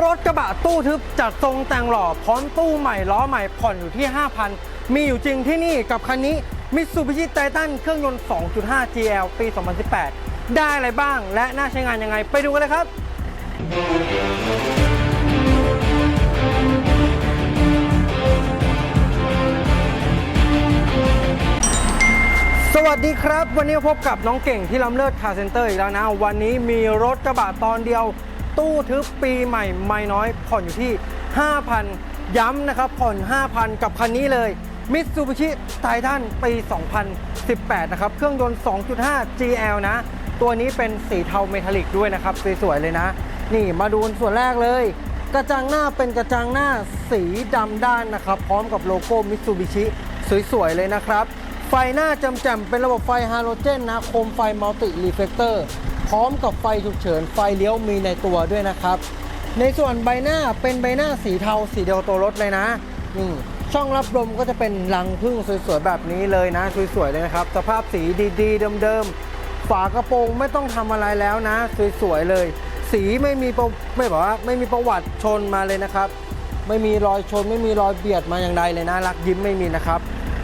รถกระบะตู้ทึบจัดทรงแต่งหล่อพร้อมตู้ใหม่ล้อใหม่ผ่อนอยู่ที่ 5,000 มีอยู่จริงที่นี่กับคันนี้ Mitsubishi Titan เครื่องยนต์ 2.5 GL ปี 2018 ได้อะไรบ้างและน่าใช้งานยังไงไปดูกันเลยครับสวัสดีครับ วันนี้พบกับน้องเก่งที่ล้ำเลิศคาร์เซ็นเตอร์อีกแล้วนะ วันนี้มีรถกระบะตอนเดียว ตู้ทึบปีใหม่ไม่น้อย ผ่อนอยู่ที่ 5,000 ย้ำนะครับ ผ่อน 5,000 กับคันนี้เลย Mitsubishi Titan ปี 2018 นะครับ เครื่องยนต์ 2.5 GL นะ ตัวนี้เป็นสีเทาเมทัลลิกด้วยนะครับ สวยๆเลยนะ นี่มาดูส่วนแรกเลย กระจังหน้าเป็นกระจังหน้าสีดำด้านนะครับ พร้อมกับโลโก้ Mitsubishi สวยๆเลยนะครับไฟหน้าจำแจ่มเป็นระบบไฟฮาโลเจนนะ โคมไฟมัลติรีเฟกเตอร์ ร้อมกับไฟฉุกเฉินไฟเลี้ยวมีในตัวด้วยนะครับ ในส่วนใบหน้าเป็นใบหน้าสีเทาสีเดียวตัวรถเลยนะนี่ช่องรับลมก็จะเป็นรังพึ่งสวยๆแบบนี้เลยนะสวยๆเลยนะครับ สภาพสีดีๆเดิมๆ ฝากระโปรงไม่ต้องทำอะไรแล้วนะ สวยๆเลย สีไม่มีประไม่บอกว่าไม่มีประวัติชนมาเลยนะครับ ไม่มีรอยชน ไม่มีรอยเบียดมาอย่างใดเลยนะรักยิ้มไม่มีนะครับ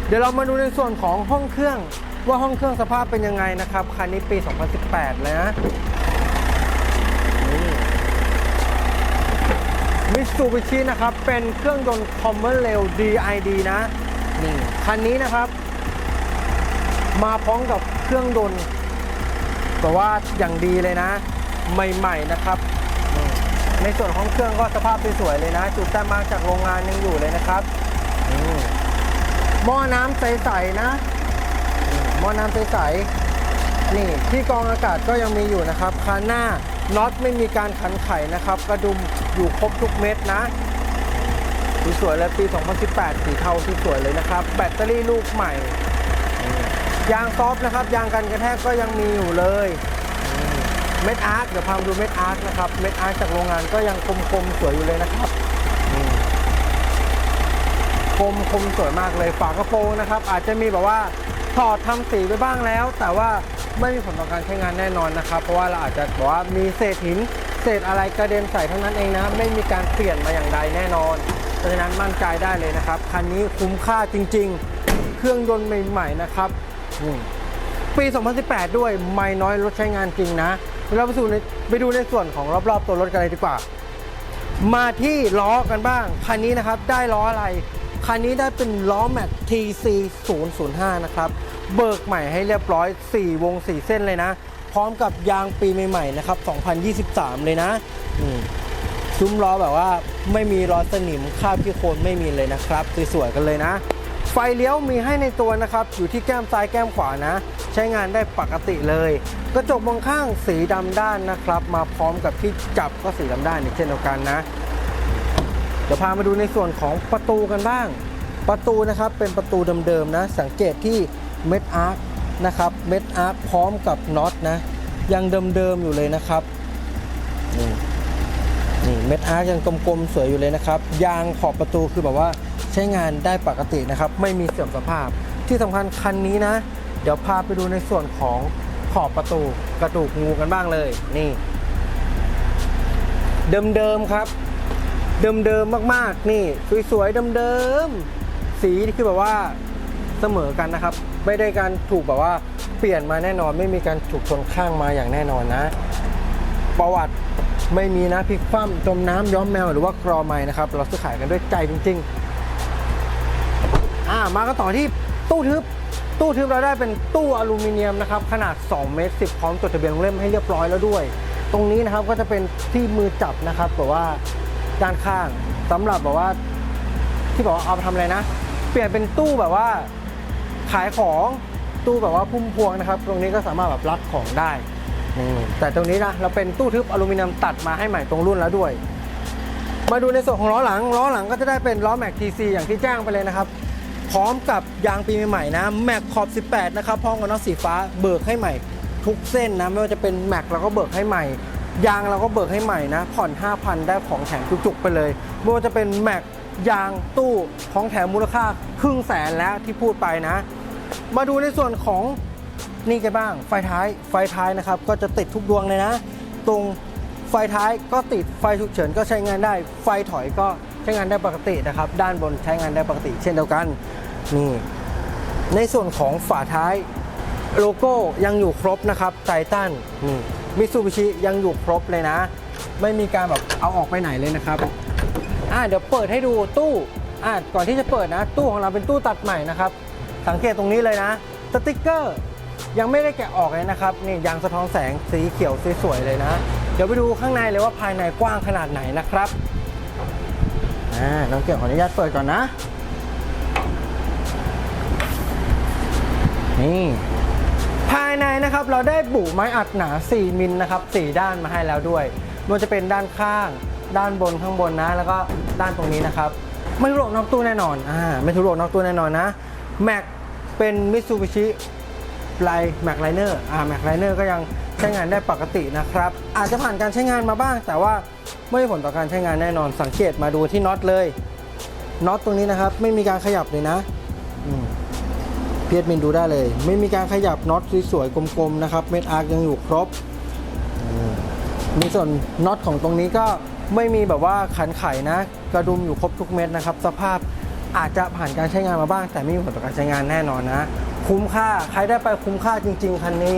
เดี๋ยวเรามาดูในส่วนของห้องเครื่อง ว่าห้องเครื่องสภาพเป็นยังไงนะครับ คันนี้ปี 2018 เลยนะมิตซูบิชินะครับ เป็นเครื่องยนต์ Common Rail DID นะนี่คันนี้นะครับ มาพร้อมกับเครื่องยนต์แต่ว่าอย่างดีเลยนะ ใหม่ๆนะครับ ในส่วนของเครื่องก็สภาพสวยๆเลยนะ จุดแต้มมาจากโรงงานยังอยู่เลยนะครับหม้อน้ำใสๆนะ หม้อน้ำใสๆนี่ที่กองอากาศก็ยังมีอยู่นะครับคันหน้าน็อตไม่มีการขันไขนะครับ กระดุมอยู่ครบทุกเม็ดนะสวยๆเลยปี 2018 สีเทาสวยๆเลยนะครับ แบตเตอรี่ลูกใหม่ ยางซอฟนะครับ ยางกันกระแทกก็ยังมีอยู่เลย เม็ดอาร์ตเดี๋ยวพามาดูเม็ดอาร์ตนะครับ เม็ดอาร์ตจากโรงงานก็ยังคมๆ สวยอยู่เลยนะครับ คมคมสวยมากเลยฝากระโปรงนะครับ อาจจะมีแบบว่าถอดทำสีไปบ้างแล้ว แต่ว่าไม่มีผลต่อการใช้งานแน่นอนนะครับ เพราะว่าเราอาจจะบอกว่ามีเศษหินเศษอะไรกระเด็นใส่เท่านั้นเองนะ ไม่มีการเปลี่ยนมาอย่างใดแน่นอน เพราะฉะนั้นมั่นใจได้เลยนะครับ คันนี้คุ้มค่าจริง ๆ เครื่องยนต์ใหม่ๆนะครับปี 2018 ด้วยไม่น้อยรถใช้งานจริงนะเราไปดูในไปดูในส่วนของรอบๆตัวรถกันเลยดีกว่า มาที่ล้อกันบ้าง คันนี้นะครับได้ล้ออะไร คันนี้ได้เป็นล้อแม็ก TC 005นะครับเบิกใหม่ให้เรียบร้อย 4 วง 4 เส้นเลยนะ พร้อมกับยางปีใหม่ๆนะครับ 2023 เลยนะซุ้มล้อแบบว่าไม่มีรอสนิมคราบขี้โคนไม่มีเลยนะครับสวยๆกันเลยนะ ไฟเลี้ยวมีให้ในตัวนะครับ อยู่ที่แก้มซ้ายแก้มขวานะ ใช้งานได้ปกติเลย กระจกมองข้างสีดำด้านนะครับ มาพร้อมกับที่จับก็สีดำด้านอีกเช่นเดียวกันนะ เดี๋ยวพามาดูในส่วนของประตูกันบ้าง ประตูนะครับเป็นประตูเดิมๆนะ สังเกตที่เม็ดอาร์คนะครับ เม็ดอาร์คพร้อมกับน็อตนะ ยังเดิมๆอยู่เลยนะครับ นี่นี่เม็ดอาร์คยังกลมๆสวยอยู่เลยนะครับ ยางขอบประตูคือแบบว่าใช้งานได้ปกตินะครับ ไม่มีเสื่อมสภาพ ที่สำคัญคันนี้นะ เดี๋ยวพาไปดูในส่วนของขอบประตูกระดูกงูกันบ้างเลย นี่ เดิมๆครับ เดิมๆมากๆ นี่สวยๆเดิมๆสีที่คือแบบว่าเสมอกันนะครับ ไม่ได้การถูกแบบว่าเปลี่ยนมาแน่นอนไม่มีการถูกชนข้างมาอย่างแน่นอนนะ ประวัติไม่มีนะพลิกคว่ำจมน้ำย้อมแมวหรือว่ากรอไม้นะครับ เราซื้อขายกันด้วยใจจริงๆอ่ามากันต่อที่ตู้ทึบตู้ทึบเราได้เป็นตู้อลูมิเนียมนะครับขนาด 2 เมตร 10 พร้อมจดทะเบียนเล่มให้เรียบร้อยแล้วด้วย ตรงนี้นะครับก็จะเป็นที่มือจับนะครับแบบว่า ด้านข้างสำหรับแบบว่าที่บอกว่าเอาไปทำอะไรนะ เปลี่ยนเป็นตู้แบบว่าขายของตู้แบบว่าพุ่มพวงนะครับ ตรงนี้ก็สามารถแบบรับของได้ แต่ตรงนี้นะเราเป็นตู้ทึบอลูมิเนียมตัดมาให้ใหม่ตรงรุ่นแล้วด้วย มาดูในส่วนของล้อหลังล้อหลังก็จะได้เป็นล้อแม็กทีซีอย่างที่แจ้งไปเลยนะครับ พร้อมกับยางปีใหม่ๆนะแม็กขอบ 18 นะครับพร้อมกับน็อตสีฟ้าเบิกให้ใหม่ ทุกเส้นนะไม่ว่าจะเป็นแม็กเราก็เบิกให้ใหม่ ยางเราก็เบิกให้ใหม่นะ ผ่อน 5,000 ได้ของแถมจุกๆไปเลยไม่ว่าจะเป็นแม็กยางตู้ของแถมมูลค่าครึ่งแสนแล้วที่พูดไปนะ มาดูในส่วนของนี่กันบ้าง ไฟท้ายไฟท้ายนะครับ ก็จะติดทุกดวงเลยนะ ตรงไฟท้ายก็ติดไฟฉุกเฉินก็ใช้งานได้ ไฟถอยก็ใช้งานได้ปกตินะครับ ด้านบนใช้งานได้ปกติ เช่นเดียวกันนี่ในส่วนของฝาท้ายโลโก้ยังอยู่ครบนะครับไททันนี่ มิซูบิชิยังอยู่ครบเลยนะ ไม่มีการแบบเอาออกไปไหนเลยนะครับอ่าเดี๋ยวเปิดให้ดูตู้อ่าก่อนที่จะเปิดนะ ตู้ของเราเป็นตู้ตัดใหม่นะครับ สังเกตตรงนี้เลยนะ สติกเกอร์ยังไม่ได้แกะออกเลยนะครับนี่ยางสะท้อนแสงสีเขียวสวยๆเลยนะ เดี๋ยวไปดูข้างในเลยว่าภายในกว้างขนาดไหนนะครับอ่าน้องเกี่ยวขออนุญาตเปิดก่อนนะ นี่ ภายในนะครับเราได้บุไม้อัดหนา 4 มิลนะครับ4ด้านมาให้แล้วด้วยไมันจะเป็นด้านข้าง ด้านบนข้างบนนะ แล้วก็ด้านตรงนี้นะครับไม่ทุรกนอกตู้แน่นอนอ่าไม่ทุรกนอกตู้แน่นอนนะแม็กเป็นมิ t ซูบิชิไลแม็กไลเนอร์อ่าแม็กไลเนอร์ก็ยังใช้งานได้ปกตินะครับ อาจจะผ่านการใช้งานมาบ้าง แต่ว่าไม่มีผลต่อการใช้งานแน่นอนสังเกตมาดูที่น็อตเลยน็อตตรงนี้นะครับ ไม่มีการขยับเลยนะอืม เพียรมินดูได้เลย ไม่มีการขยับน็อตสวยๆกลมๆนะครับ เม็ดอาร์ยังอยู่ครบในส่วนน็อตของตรงนี้ก็ไม่มีแบบว่าขันไขนะ กระดุมอยู่ครบทุกเม็ดนะครับ สภาพอาจจะผ่านการใช้งานมาบ้าง แต่ไม่มีผลต่อการใช้งานแน่นอนนะ คุ้มค่าใครได้ไปคุ้มค่าจริง ๆคันนี้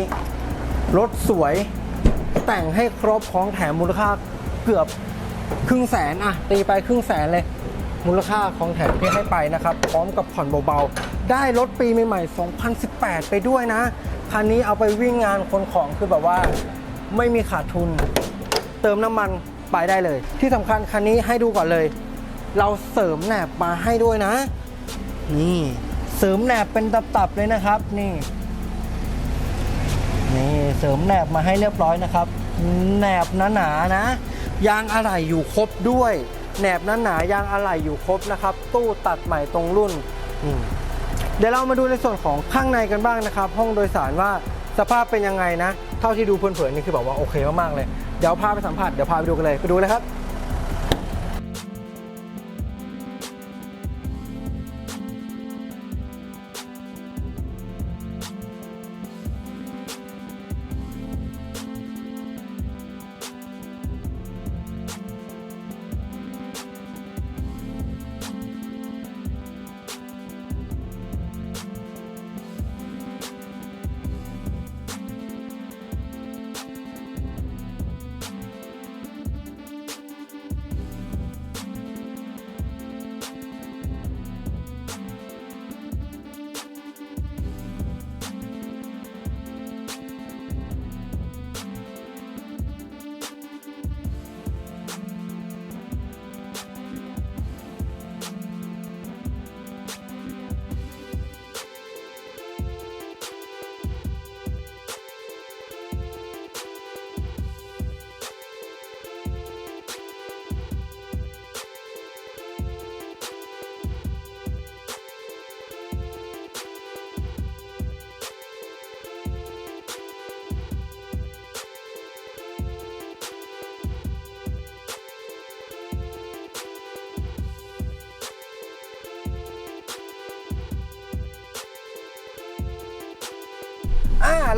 รถสวยแต่งให้ครบของแถมมูลค่าเกือบครึ่งแสนอะตีไปครึ่งแสนเลย มูลค่าของแถมที่ให้ไปนะครับ พร้อมกับผ่อนเบาๆ ได้รถปีใหม่ๆ 2018 ไปด้วยนะ คันนี้เอาไปวิ่งงานคนของคือแบบว่าไม่มีขาดทุน เติมน้ำมันไปได้เลย ที่สำคัญคันนี้ให้ดูก่อนเลย เราเสริมแหนบมาให้ด้วยนะ นี่เสริมแหนบเป็นตับๆเลยนะครับ นี่นี่เสริมแหนบมาให้เรียบร้อยนะครับแหนบหนาๆนะยางอะไหล่อยู่ครบด้วย แหนบนั้นหนายางอะไหล่อยู่ครบนะครับ ตู้ตัดใหม่ตรงรุ่น เดี๋ยวเรามาดูในส่วนของข้างในกันบ้างนะครับ ห้องโดยสารว่าสภาพเป็นยังไงนะ เท่าที่ดูเผินๆนี่คือแบบว่าโอเคมากๆเลย เดี๋ยวพาไปสัมผัส เดี๋ยวพาไปดูกันเลย ไปดูเลยครับ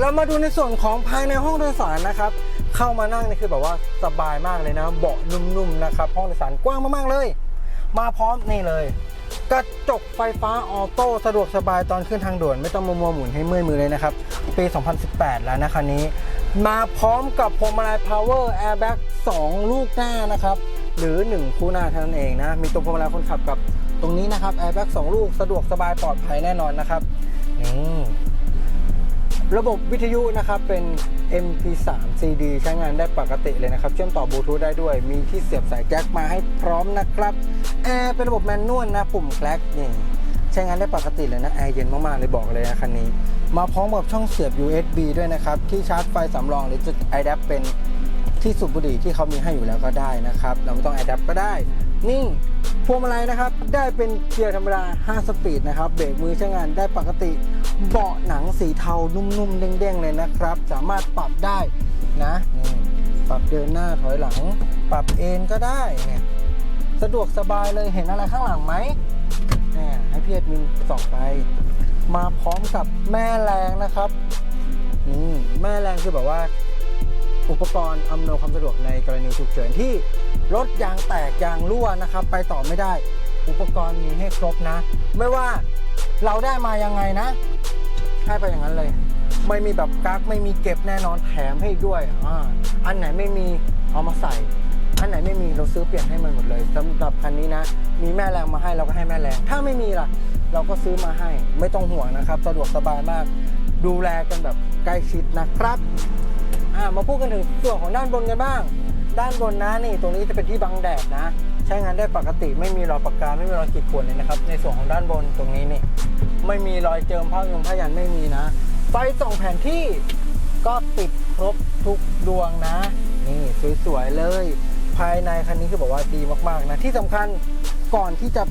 เรามาดูในส่วนของภายในห้องโดยสารนะครับ เข้ามานั่งนี่คือแบบว่าสบายมากเลยนะ เบาะนุ่มๆนะครับ ห้องโดยสารกว้างมากๆเลย มาพร้อมนี่เลย กระจกไฟฟ้าออโต้สะดวกสบายตอนขึ้นทางด่วน ไม่ต้องมัวๆหมุนให้เมื่อยมือเลยนะครับ ปี 2018 แล้วนะคันนี้ มาพร้อมกับพวงมาลัย Power Airbag 2 ลูกหน้านะครับ หรือ 1 คู่หน้าเท่านั้นเองนะ มีตัวพวงมาลัยคนขับกับตรงนี้นะครับ Airbag 2 ลูกสะดวกสบายปลอดภัยแน่นอนนะครับนี่ ระบบวิทยุนะครับเป็น MP3 CD ใช้งานได้ปกติเลยนะครับ เชื่อมต่อบลูทูธได้ด้วย มีที่เสียบสายแก๊กมาให้พร้อมนะครับแอร์เป็นระบบแมนนวลนะปุ่มแกล็กนี่ใช้งานได้ปกติเลยนะแอร์เย็นมากๆเลยบอกเลยนะคันนี้ มาพร้อมกับช่องเสียบ USB ด้วยนะครับ ที่ชาร์จไฟสำรองหรือจะ iDAP เป็นที่สูบบุหรี่ที่เขามีให้อยู่แล้วก็ได้นะครับ เราไม่ต้อง iDAP ก็ได้ นี่พวงมาลัยนะครับ ได้เป็นเกียร์ธรรมดา 5 สปีดนะครับ เบรกมือใช้งานได้ปกติ เบาะหนังสีเทานุ่มๆ เด้งๆ เลยนะครับ สามารถปรับได้นะนี่ปรับเดินหน้าถอยหลัง ปรับเอนก็ได้เนี่ยสะดวกสบายเลยเห็นอะไรข้างหลังไหมเนี่ยให้พี่เอ็ดมินส่องไป มาพร้อมกับแม่แรงนะครับนี่แม่แรงคือแบบว่า อุปกรณ์อำนวยความสะดวกในกรณีฉุกเฉินที่รถยางแตกยางรั่วนะครับ ไปต่อไม่ได้ อุปกรณ์มีให้ครบนะ ไม่ว่าเราได้มายังไงนะให้ไปอย่างนั้นเลย ไม่มีแบบกักไม่มีเก็บแน่นอนแถมให้ด้วยอ่าอันไหนไม่มีเอามาใส่อันไหนไม่มีเราซื้อเปลี่ยนให้มันหมดเลยสำหรับคันนี้นะ มีแม่แรงมาให้เราก็ให้แม่แรง ถ้าไม่มีล่ะ เราก็ซื้อมาให้ไม่ต้องห่วงนะครับ สะดวกสบายมาก ดูแลกันแบบใกล้ชิดนะครับ อ่ามาพูดกันถึงส่วนของด้านบนกันบ้าง ด้านบนนะนี่ตรงนี้จะเป็นที่บังแดดนะ ใช้งานได้ปกติไม่มีรอยปากกาไม่มีรอยขีดข่วนเลยนะครับ ในส่วนของด้านบนตรงนี้นี่ ไม่มีรอยเจิมผ้ายงผ้ายันไม่มีนะ ไฟส่องแผนที่ก็ติดครบทุกดวงนะ นี่สวยๆเลย ภายในคันนี้คือบอกว่าดีมากๆนะ ที่สำคัญก่อนที่จะ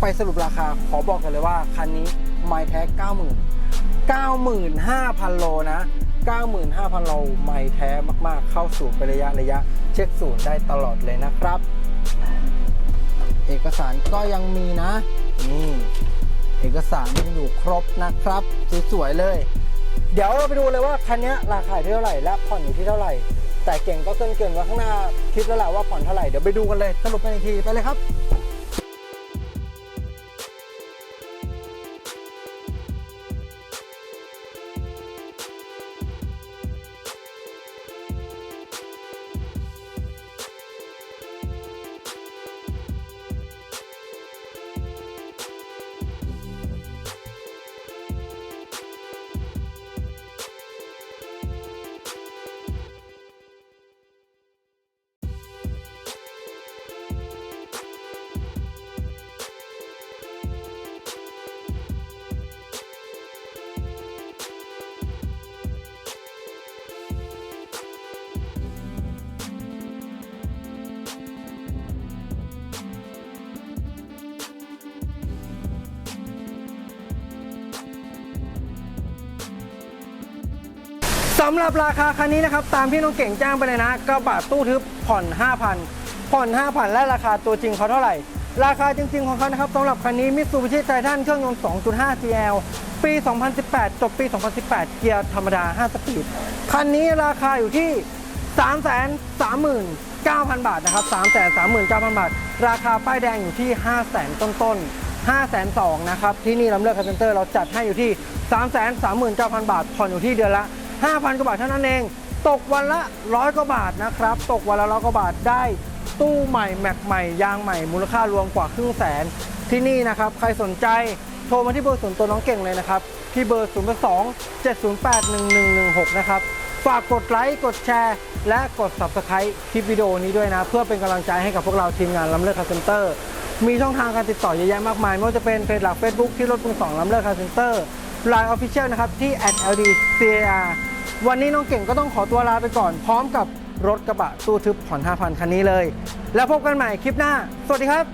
ไปสรุปราคาขอบอกกันเลยว่าคันนี้ไม่แท้ 90,000 95,000 โลนะ 95,000โลไม่แท้มากๆ เข้าศูนย์ไประยะระยะ เช็คศูนย์ได้ตลอดเลยนะครับ เอกสารก็ยังมีนะนี่เอกสารยังอยู่ครบนะครับ สวยๆเลย เดี๋ยวเราไปดูเลยว่าคันนี้ราคาเท่าไหร่และผ่อนอยู่ที่เท่าไหร่ แต่เก่งก็เกินเกินว่าข้างหน้าคิดแล้วแหละว่าผ่อนเท่าไหร่เดี๋ยวไปดูกันเลยสรุปกันอีกทีไปเลยครับ สำหรับราคาคันนี้นะครับ ตามที่น้องเก่งจ้างไปเลยนะกระบะตู้ทึบผ่อน 5,000 ผ่อน 5,000 และราคาตัวจริงเขาเท่าไหร่ ราคาจริง ๆ ของเขานะครับสำหรับคันนี้มิตซูบิชิไททันเครื่องยนต์ 2.5 GL ปี 2018 จบปี 2018 เกียร์ธรรมดา 5 สปีด คันนี้ราคาอยู่ที่ 339,000 บาทนะครับ 339,000 บาท ราคาป้ายแดงอยู่ที่ 500,000 ต้นๆ5 2 0 0 0นะครับ ที่นี่ลำเลิกคาร์เซนเตอร์เราจัดให้อยู่ที่ 339,000 บาท ผ่อนอยู่ที่เดือนละ 5,000กว่าบาทเท่านั้นเอง ตกวันละร้อยกว่าบาทนะครับ ตกวันละร้อยกว่าบาทได้ตู้ใหม่แม็กใหม่ยางใหม่มูลค่ารวมกว่าครึ่งแสน ที่นี่นะครับใครสนใจโทรมาที่เบอร์ส่วนตัวน้องเก่งเลยนะครับ ที่เบอร์ 0 2 7 0 8 1 1 1 6 นะครับ ฝากกดไลค์ กดแชร์ และกด Subscribe คลิปวิดีโอนี้ด้วยนะ เพื่อเป็นกำลังใจให้กับพวกเราทีมงานลำเลิกคาเซนเตอร์ มีช่องทางการติดต่อเยอะแยะมากมาย ไม่ว่าจะเป็นเพจหลัก Facebook ที่รถมือสองลำเลิกคาเซนเตอร์ Line Official นะครับ ที่ @ldcar วันนี้น้องเก่งก็ต้องขอตัวลาไปก่อน พร้อมกับรถกระบะตู้ทึบผ่อน5,000 คันนี้เลย แล้วพบกันใหม่คลิปหน้า สวัสดีครับ